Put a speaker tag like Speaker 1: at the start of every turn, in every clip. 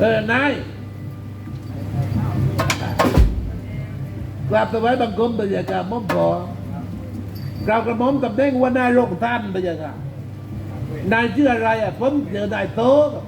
Speaker 1: เออนายกราบถวายบังคมบรรยากาศม่อมขอกราบกระหม่อมกับเด้งว่านายโรงท่านบรรยากาศนายชื่ออะไรอะผมเจอนายโตครับ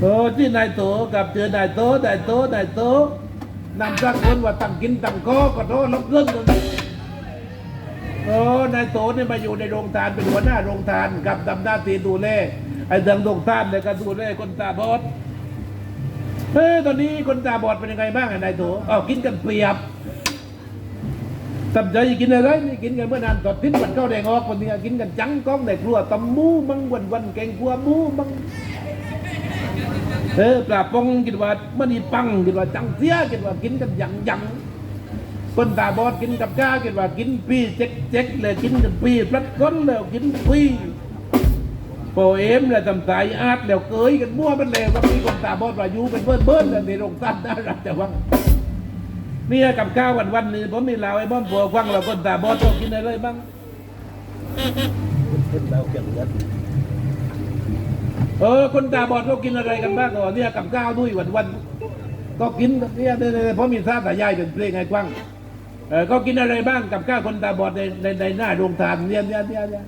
Speaker 1: โอ้ที่นายโตกับเจอนายโตนายโตนายโตนำสักคนว่าตั้งกินตั้งคอก็โทษลบเรื่องตรงนี้โอ้นายโตเนี่ยมาอยู่ในโรงทานเป็นหัวหน้าโรงทานกับทำหน้าที่ดูแลไอ้เรื่องโรงทานเนี่ยก็ดูแลคนตาบอด เฮ้ยตอนนี้คนตาบอดเป็นยังไงบ้างอะนายโถอ้าวกินกันเปรียบตั้งใจกินอะไรนี่กินกันเมื่อนานตอดทิ้นวันเข้าแดงออกคนนี้กินกันจังก้องในครัวตำหมูมังวันวันแกงขัวหมูมังเออปลาปองกินว่ามันนี่ปังกินว่าจังเสียกินว่ากินกันยังยังคนตาบอดกินกับก้ากินว่ากินปีเจ๊กเจ๊กเลยกินกันปีพลัดก้นแล้วกินปี โปเอมแล้วทำสายอาร์ตแล้วเกยกันมั่วมันแล้วก็มีคนตาบอดว่ายูเป็นเบิ้ลเบิ้ลแล้วในโรงตั้นน่ารักแต่ว่าเนี่ยกับข้าววันวันนี้ผมมีลาวไอ้บ้อมผัวควังเราคนตาบอดต้องกินอะไรบ้าง
Speaker 2: ขึ้นแล้วเกี่ยวกับ
Speaker 1: เออคนตาบอดเขากินอะไรกันบ้างก่อนเนี่ยกับข้าวด้วยวันวันก็กินเนี่ยเนี่ยเนเพราะมีทราบสายใยเป็นเพลงไงกว้างเออก็กินอะไรบ้างกับข้าวคนตาบอดในในในหน้าโรงทานเนี่ยเนี่ยเนี่ยเนี่ย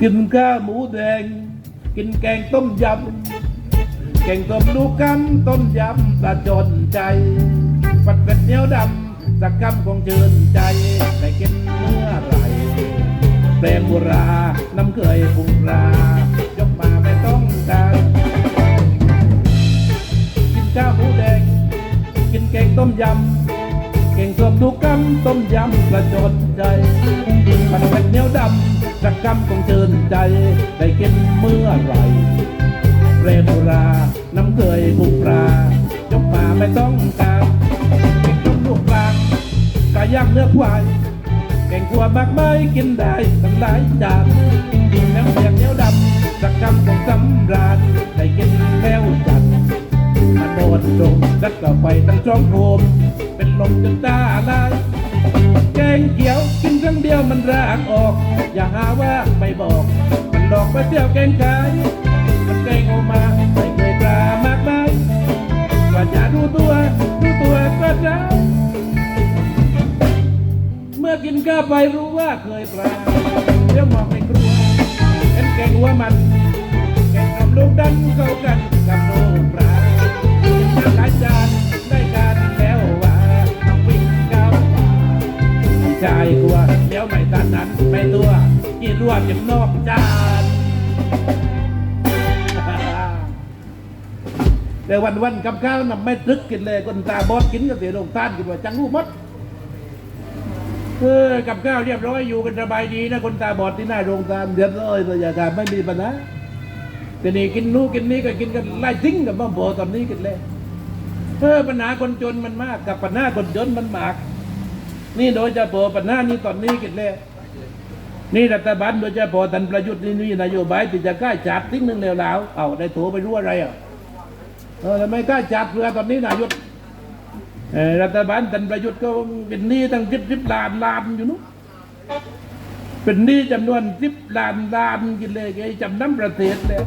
Speaker 1: กินข้าวหมูแดง กินแกงต้มยำแกงต้มลูกกำต้มยำปลาจนใจ ปัดเป็ดเนียวดำสักคำคงเชิญใจได้กินเมื่อไหรเปรมบุรา น้ำเคยปรุงปลายกมาไม่ต้องการกินข้าวหมูแดง กินแกงต้มยำแกงส้มลูำต้มยำปลาจนใจปัดเป็ดเนียวดำสักคำคงเชิญใจ ได้กินเมื่อไหรเรโบรา น้ำเคยบุกปลายกมาไม่ต้องการเก่งต้มลูกกลางกาย่างเนื้อควายเก่งขัวมากไม้กินได้ตั้งหลายจานน้ำเสียงเนียวดำสักคำของสำราญได้กินแล้วจัดมาโดนตรงแล้วก็ไปตั้งจ้องโคม ลมจนตาลายแกงเขียวกินครั้งเดียวมันรากออก อย่าหาว่าไม่บอก มันหลอกไปเที่ยวแกงขายมันแกงออกมาไม่เคยปลามากมายกว่าจะรู้ตัวรู้ตัวก็ได้เมื่อกินข้าวไปรู้ว่าเคยปลาเดี๋ยวมองในครัวเห็นแกงหัวมันแกงกับลูกดันเข้ากันกับลูกปลากินน้ำหลายจาน ชายกลัวเดี๋ยวไม่ตันนั้นไม่ตัวกี่รวบยังนอกจานแต่วันวันๆกับข้าวนำไม่ตึกกินเลยคนตาบอดกินก็เสียลงทานกินว่าจังรู้หมดเออกับข้าวเรียบร้อยอยู่กันสบายดีนะคนตาบอดที่หน้าโรงทานเดือดร้อยบรรยากาศไม่มีปัญหาแต่นี่กินนู้นกินนี้ก็กินกันไล่ทิ้งกับบ้าโบตอนนี้กันเลยเออปัญหาคนจนมันมากกับปัญหาคนจนมันมาก นี่โดยเฉพาะปัญหานี้ตอนนี้กันเลยนี่รัฐบาลโดยเฉพาะท่านประยุทธ์นี่นี่นโยบายที่จะกล้าจัดทิ้งหนึ่งแล้วแล้วเอาได้โถไปรู้อะไรอะเออทำไมกล้าจัดเพื่อตอนนี้นายกรัฐบาลท่านประยุทธ์ก็เป็นหนี้ตั้งสิบสิบล้านล้านอยู่นู้นเป็นหนี้จำนวนสิบล้านล้านกินเลยไอ้จำน้ำประเทศเลย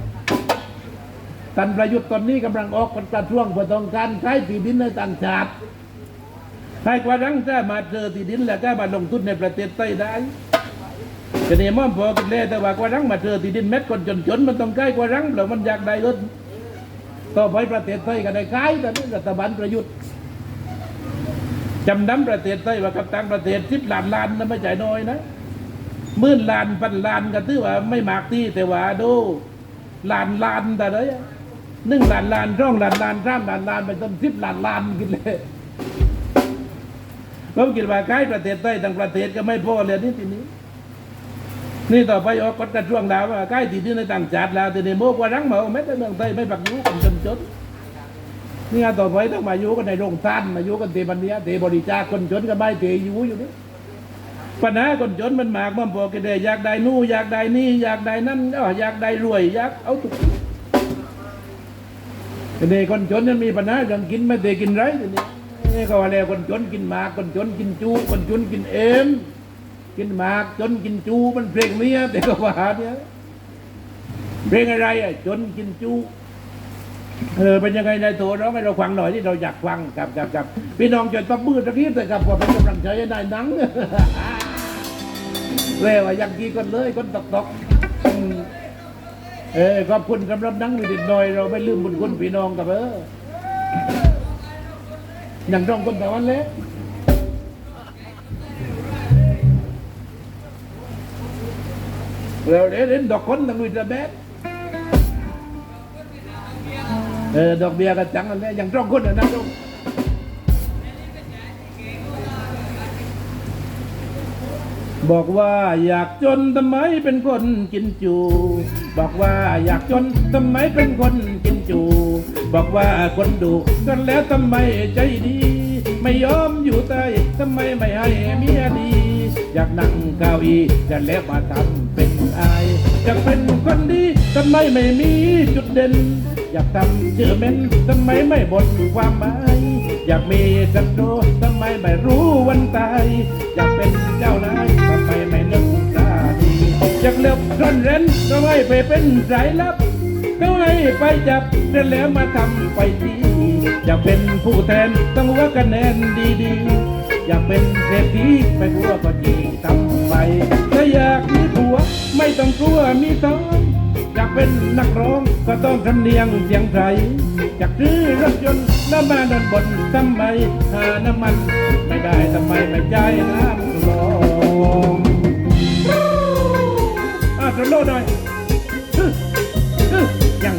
Speaker 1: ท่านประยุทธ์ตอนนี้กำลังออกประท้วงเพื่อต้องการใช้ที่ดินในต่างชาติ ให้กว่ารังจะมาเจอที่ดินแล้วก็มาลงทุนในประเทศไต้ได้จะเนี่ยม่อมพอกันเลยแต่ว่ากว่ารังมาเจอที่ดินเม็ดคนจนๆมันต้องใกล้กว่ารังแล้วมันอยากได้เงินต่อไปประเทศไทยก็ได้ขายแต่นี่รัฐบาลประยุทธ์จำนำประเทศไทยว่ากับต่างประเทศสิบล้านล้านนะไม่ใช่น้อยนะมื่นล้านพันล้านก็ถือว่าไม่มากที่แต่ว่าดูล้านล้านแต่เลยหนึ่งล้านล้านร่องล้านล้านสามล้านล้านไปจนสิบล้านล้านกินเลย ผมคิดว่าใกล้ประเทศใต้ทั้งประเทศก็ไม่พอเลยนี่ทีนี้ นี่ต่อไปออกกฎกระทรวงดาวว่าใกล้ที่ดินในต่างชาติแล้วทีนี้โมกว่ารังเหมาเม็ดในเมืองไทยไม่ปักยูกันจนจนนี่ต่อไปต้องมาอยู่กันในโรงท่านมาอยู่กันเทบันเนี้ยเทบริจาคคนจนก็ไม่เทอยู่อยู่นี่ปัญหาคนจนมันมากมันพอกันเลยอยากได้นู่อยากได้นี่อยากได้นั่นอ๋อยากได้รวยอยากเอาทุกทีทีนี้คนจนมันมีปัญหาเรื่องกินไม่เทกินไรทีนี้ นี่ก็ว่าแล้วคนจนกินหมากคนจนกินจูคนจนกินเอ็มกินหมากจนกินจูมันเพลงเนี้ยแต่ก็ว่าเนี่ยเพลงอะไรอะจนกินจูเออเป็นยังไงนายโถร้องให้เราฟังหน่อยที่เราอยากฟังกับกับกับพี่น้องจดตบมือตะกี้แต่กับว่าเป็นกำลังใจให้นายนังเร็วอะยังกี้คนเลยคนตกตกเออขอบคุณสำหรับนังนิดหน่อย เราไม่ลืมบุญคุณพี่น้องกับเออ อย่างต้องคนแต่วันเล็กเราเล่นดอกคนตั้งวิตาแบดเออดอกเบี้ยกันจังอันนี้อย่างต้องคนอันนั้นต้องบอกว่าอยากจนทำไมเป็นคนกินจู บอกว่าอยากจนทำไมเป็นคน จูบอกว่าคนดุกันแล้วทำไมใจดี ไม่ยอมอยู่ใต้ทำไมไม่ให้เมียดี อยากนั่งเก้าอี้แต่แล้วมาทำเป็นอายอยากเป็นคนดีทำไมไม่มีจุดเด่น อยากทำชื่อเม้นทำไมไม่บ่นความหมายอยากมีศัตรูทำไมไม่รู้วันตาย อยากเป็นเจ้านายทำไมไม่นึกตาดีอยากเลือกร่อนเร้นทำไมไปเป็นสายลับ เขาให้ไปจับเสร็จแล้วมาทำไปทีอยากเป็นผู้แทนต้องหัว่าคะแนนดีๆ อยากเป็นเศรษฐีไม่กลัวก็จีทำไปถ้าอยากมีผัวไม่ต้องกลัวมีท้องอยากเป็นนักร้องก็ต้องทำเนียงเสียงไทยอยากซื้อรถยนต์แล้วมาดันบนทำไมหาน้ำมัน ไม่ได้ทำไมไม่ใจายน้ำร้องอะสโลว์หน่อยฮึฮึอย่าง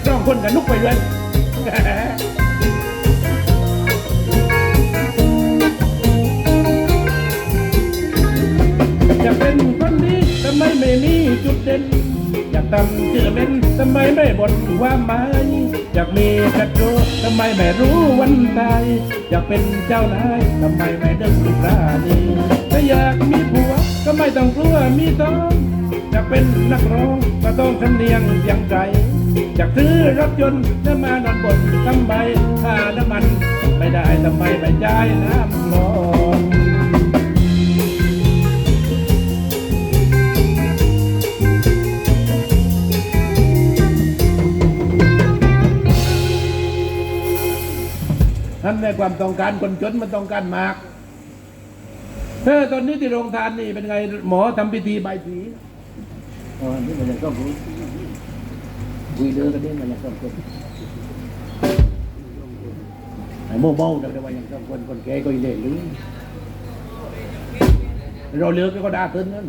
Speaker 1: สองคนกับนุกไปเลยอยากเป็นคนดีทำไมไม่มีจุดเด่น อยากทำชื่อเป็นทำไมไม่บ่นว่าหมายอยากมีศัตรูทำไมไม่รู้วันตาย อยากเป็นเจ้านายทำไมไม่เดึงปราณีถ้าอยากมีผัวก็ไม่ต้องกลัวมีท้องอยากเป็นนักร้องก็ต้องทำเนียงเสียังใจ อยากซื้อรถยนต์แล้วมานอนบนทำไมค่าน้ำมัน ไม่ได้ทำไมไม่จ่ายน้ำร้อนนั่นในความต้องการคนจนมันต้องการมากเออตอนนี้ที่โรงทานนี่เป็นไงหมอทำพิธีใบายสีอ๋อนี่มันยังต้องคุยคุยเดินกันนี่มันยังต้องคนไอ้โม่เมาแต่ว่ายังต้องคนคนแก่ก็ยังเล่นหรื อเราเลือกก็ด่าเตินนั่น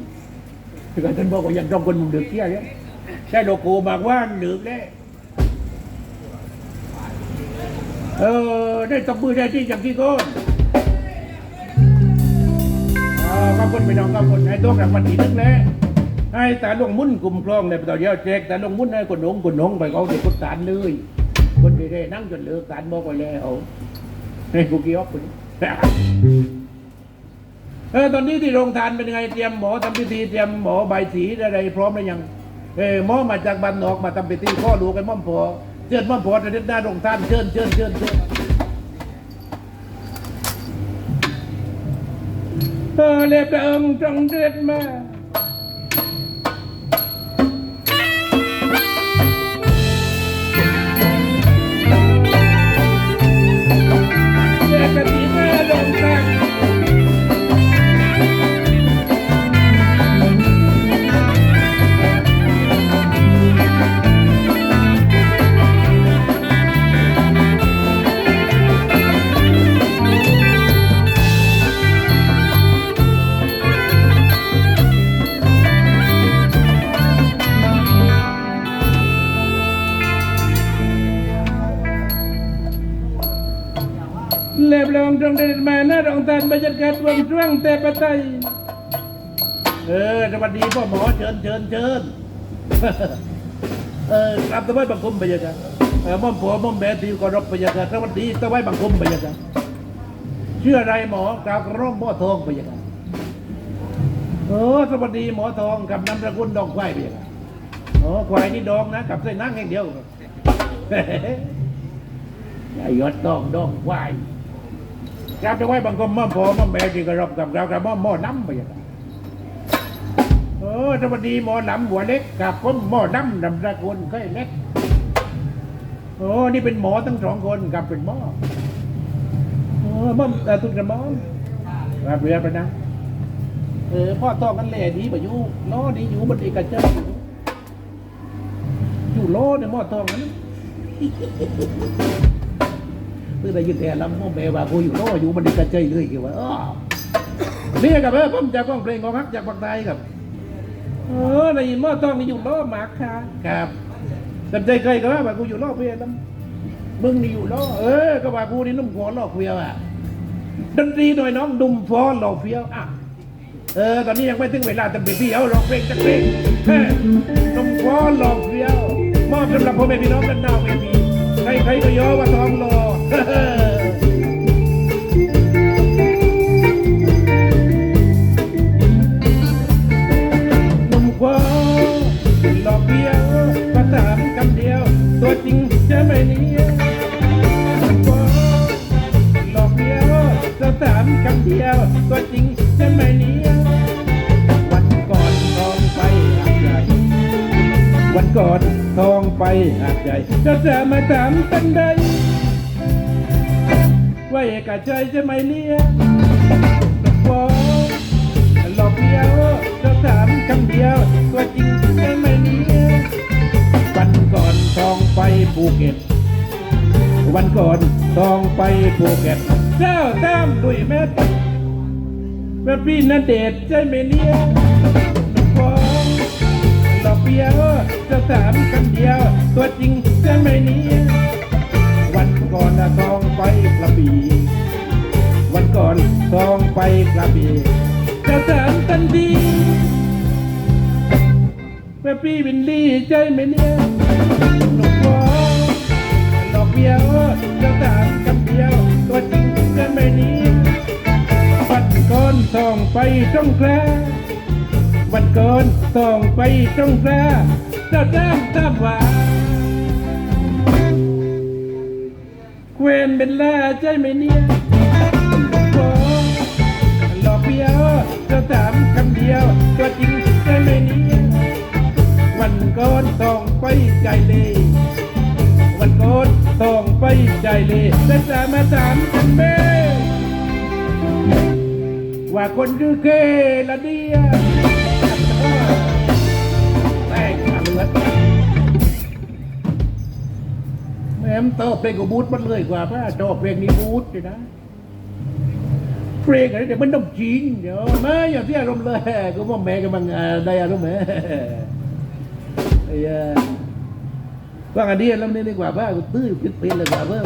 Speaker 1: คือการเตินบอกว่ายังต้องคนมึงเดือดเกี้ยเนี่ยใช่โลโก้มากว่าเดือดเลยเออได้ตบมือได้ที่จากที่ก้นอ่าขอบคุณพี่น้องขอบคุณให้ตัวกลับมาทีนึงแล้ว ให้ตาลงมุ่นกลุ่มคลองเลยไปต่อเดียวแจกตาลงมุ่นให้คนหงคนหงไปเขาเด็กคนสารเลยคนดีได้นั่งจนเลิกสารบอกไปแล้วให้กูกี้ออกคนเออตอนนี้ที่โรงทานเป็นไงเตรียมหมอทำพิธีเตรียมหมอใบสีอะไรพร้อมหรือยังเออหมอมาจากบ้านนอกมาทำพิธีข้อดูกันม่อมพอเชิญม่อมพอจะเดินหน้าโรงทานเชิญเชิญเชิญเชิญเออเล็บเอิงจงเด็ดมา ช่วงแต่ปะไตยเออสวัสดีพ่อหมอเชิญเชิญเชิญเออกลับตะไว้บังคมบรรยากาศเออม่อมผัวม่อมแม่ที่เคารพบรรยากาศสวัสดีตะไว้บังคมบรรยากาศชื่ออะไรหมอกาวกระร่องหม้อทองบรรยากาศเออสวัสดีหมอทองกับนามสกุลดองควายบรรยากาศอ๋อควายนี่ดองนะกับเส้นนั่งแห่งเดียวไอ้ยอดดองดองควาย ครับจะไว้บางคนม่อมพอม่มแม่ที่กระรบกับเรากับม่อมหม้อน้ำไปอย่างเออสวัสดีหมอน้ำหัวเล็กกับคนหม้อน้ำดำตระกูลเคยเล็กโอ้นี่เป็นหมอทั้งสองคนกับเป็นหมอเออม่มเอ่อตุนกระมอมรับเรียนไปนะเออพ่อต้องกันแหล่ดีบ่อยู่ล้อดีอยู่บนเอกเจ้าอยู่ล้อเนี่ยหม้อทองนั้น เพื่อได้ยินแต่ลำม่อมแปลว่ากูอยู่ล้ออยู่บนเอกเจ้าเลยคือว่าเนี่ยกับเออผมจากกล้องเพลงของฮักจากบางไทยครับเออได้ยินม้อทองนี่อยู่ล้อหมากค่ะครับแต่ใจเคยก็ว่ากูอยู่ล้อเพียนมึงนี่อยู่ล้อเออก็ว่ากูนี่นุ่มหัวล้อเพียวอะดนตรีหน่อยน้องดุมฟอนล้อเพียวอะเออตอนนี้ยังไม่ถึงเวลาจะไปเที่ยวร้องเพลงจะเพลงเฮ้ยนมคว้าหลอกเดียวมอบสำหรับพ่อแม่พี่น้องกันดาวเวทีใครใครๆก็ย้อว่าทองรอ นมคว้าหลอกเดียวก็ถามคำเดียว ตัวจริงจะไม่เนี้ยนนมคว้าหลอกเดียวก็ถามคำเดียว ตัวจริงจะไม่เนี้ยวันก่อนทองไปหาดใหญ่วันก่อนทองไปหาดใหญ่จะจะมาถามกันใด ว่าเอกใจจะไม่เลี้ยงฟองหลอกเดียวจะถามคำเดียวตัวจริงจะไม่เลี้ยวันก่อนทองไปภูเก็ต วันก่อนทองไปภูเก็ตเจ้าตามดุยแม่แม่พี่นาเดชใจไหมเนี่ยน้องฟองหลอกเพียวจะถามคำเดียว ตัวจริงใช่ไหมเนี่ย ก่อนน่องไปกระบี่วันก่อนทองไปกระบี่จะถามกันดีแม่พี่บินลี่ใจไหมเนี่ยน้องฟองหลอกเพียวจะถามคำเดียว ตัวจริงใช่ไมเนี่ยวันก่อนต้องไปจ้องแคลวันก่อนต้องไปจ้องแคลเจ้าจ้ามตามว่า เวนเป็นล่าใจไหมเนี่ยโอ้หลอกเพียวจ้าถามคำเดียวตัวจริงใจไหมเนี่ยวันก่อนต้องไปใจเลย วันก่อนต้องไปใจเลยแต่จะมาถามกันแม่ว่าคนคือเคละเดียแต่งมาเแม่มตอเพลงกับบูธมันเลยกว่าพราะชอบเพลงนี้บูธเลยนะเพลงอะไรเดี๋ยวมันต้องจริงเดี๋ยวมาอย่าเสียอารมณ์เลยก็ว่าแม่กันบางได้อารมณ์แม่ไอ้ว่ากันดีแล้วนี่ดีกว่าว่ากูตื้อผิดเพลงเลยกว่าเพื่อ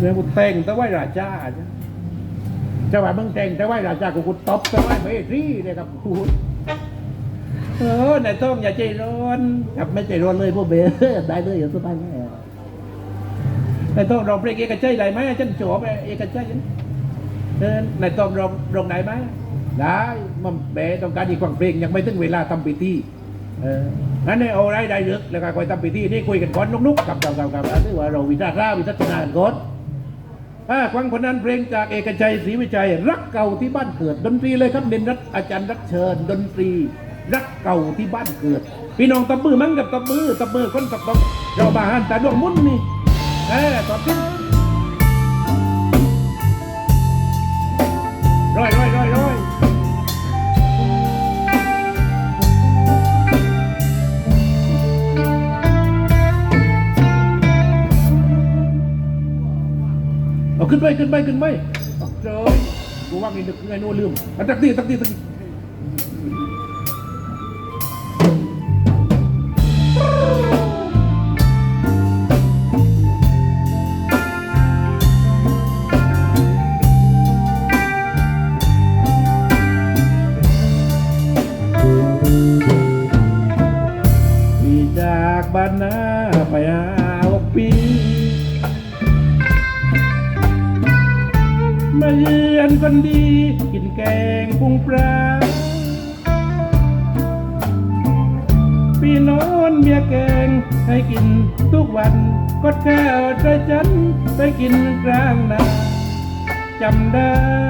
Speaker 1: แล้วกูแต่งแต่ว่าราชาจ้ะจะว่ามึงแต่งแต่ว่าราชากูกูตบแต่ว่าไม่รีเนี่ยครับกู เออนายต้องอย่าใจร้อนครับไม่ใจร้อนเลยพวกเบลได้เลยอย่าสบายแน่นายต้องรองเพลงเอกชัยได้ไหมฉันโฉบเอกชัยนะเออนายต้องรองรองไหนไหมได้มันเบต้องการอีกฟังเพลงยังไม่ถึงเวลาทำพิธีเอองั้นเนี่ยเอาไรได้เลือกแล้วก็คอยทำพิธีนี่คุยกันก่อนนุกๆกับกับกับกับถือว่าเราวิจารณ์วิจารณากันก่อนอ่าฟังคนนั้นเพลงจากเอกชัยศรีวิชัย รักเก่าที่บ้านเกิดดนตรีเลยครับเด่นรักอาจารย์รักเชิญดนตรี รักเก่าที่บ้านเกิด พี่น้องตะบือมันกับตะบือตะบือคนตบตบเราบาหันแต่ดวงมุ่นนี่เออตอบที่ร้อยร้อยร้อยร้อยเอาขึ้นไปขึ้นไปขึ้นไปเอาเจ้ยกูว่าไงนึกไงโน่ลืมเอาตักตีตักตีตักตี กินกลางนาจำได้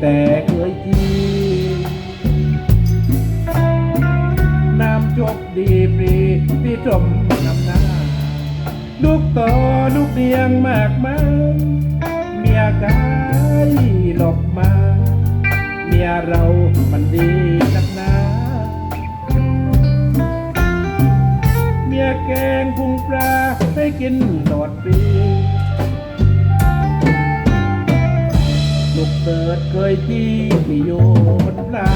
Speaker 1: แต่เคยจีน้ำจบดีปรีที่จมนำหน้า ลูกต่อลูกเดียงมากมายเมียกายหลบมา เมียเรามันดีนักหนาเมียแกงพุงปลาให้กินตลอดปี ลูกเติดเคยที่ประโยชน์ลา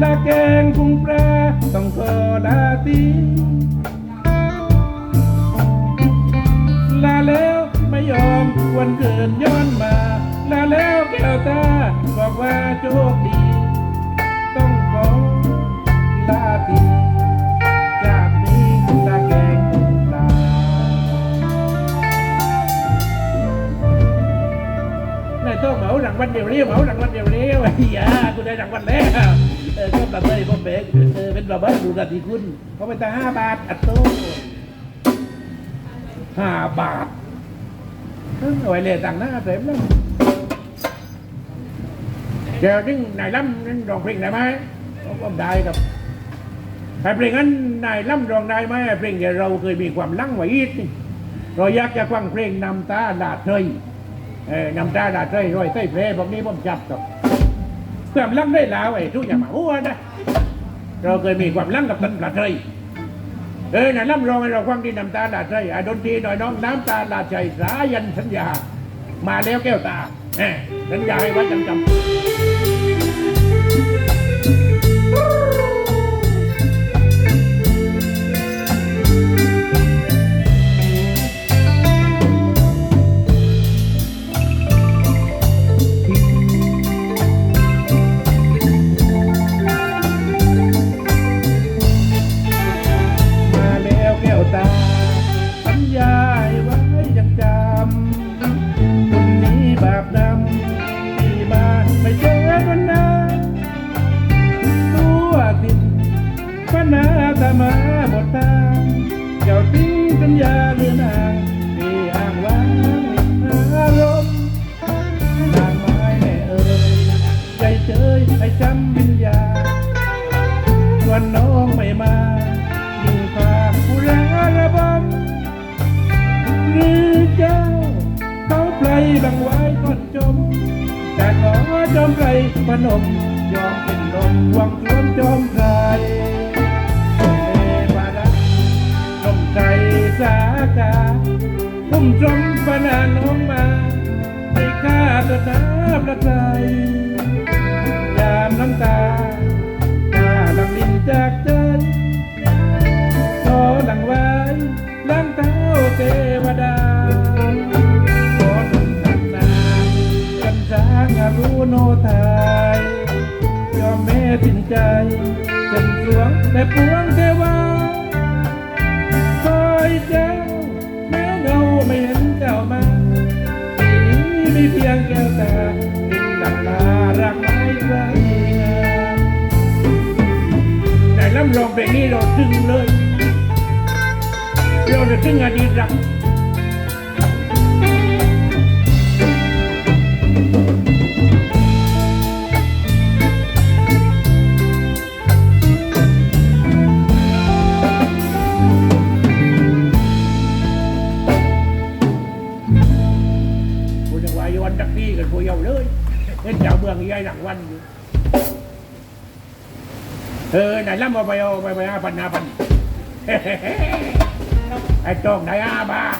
Speaker 1: ละแกงพุงปลาต้องขอลาตีลาแล้วไม่ยอมวันเกิดย้อนมา ลาแล้วแก้วตาบอกว่าโชค ต้องเหมารางวัลเดียวเรียวเหมารางวัลเดียวเรียวไอ้ยากูได้รางวัลแล้วเออก็แบบเลยพ่อเบกเออเป็นแบบว่าดูสัตย์คุณเขาไปแต่ห้าบาทอัดโต้ห้าบาทเออเอาไว้เลยต่างหน้าเต็มแล้วเดี๋ยวนึงนายล้ำนั่นร้องเพลงได้ไหมก็ได้ครับไอ้เพลงนั้นนายล้ำร้องได้ไหมเพลงเดี๋ยวเราเคยมีความลั่งไว้อีกเราอยากจะฟังเพลงนำตาดาดเทย เออนำตาดาใจร้อยเต้ยเพลพวกนี้ผมจับกับความลังได้แล้วไอ้ทุกอย่างมาหัวนะเราเคยมีความลังกับตันดาดเทยเออน่ะล่ำรองให้เราฟังที่น้ำตาดาใจไอะดนตรีหน่อยน้องน้ำตาดาใจสายันสัญญา มาแล้วแก้วตาแหมสัญญาให้ไว้จำจำ ยังไว้ก่อนจม แต่ขอจอมไพรพนม ยอมเป็นลมหวังชวนจอมไพรเอวาระลมใจสากาพุ่มชมปนานน้องมาให้ข้าตัวน้ำละใจยามน้ำตาถ้าลังลินจากใจข ล่ำลองเพลงนี้เออไหนล่ำเอาไปเอาไปไปห้าพันห้าพันไอ้ตรงไหนห้าบาท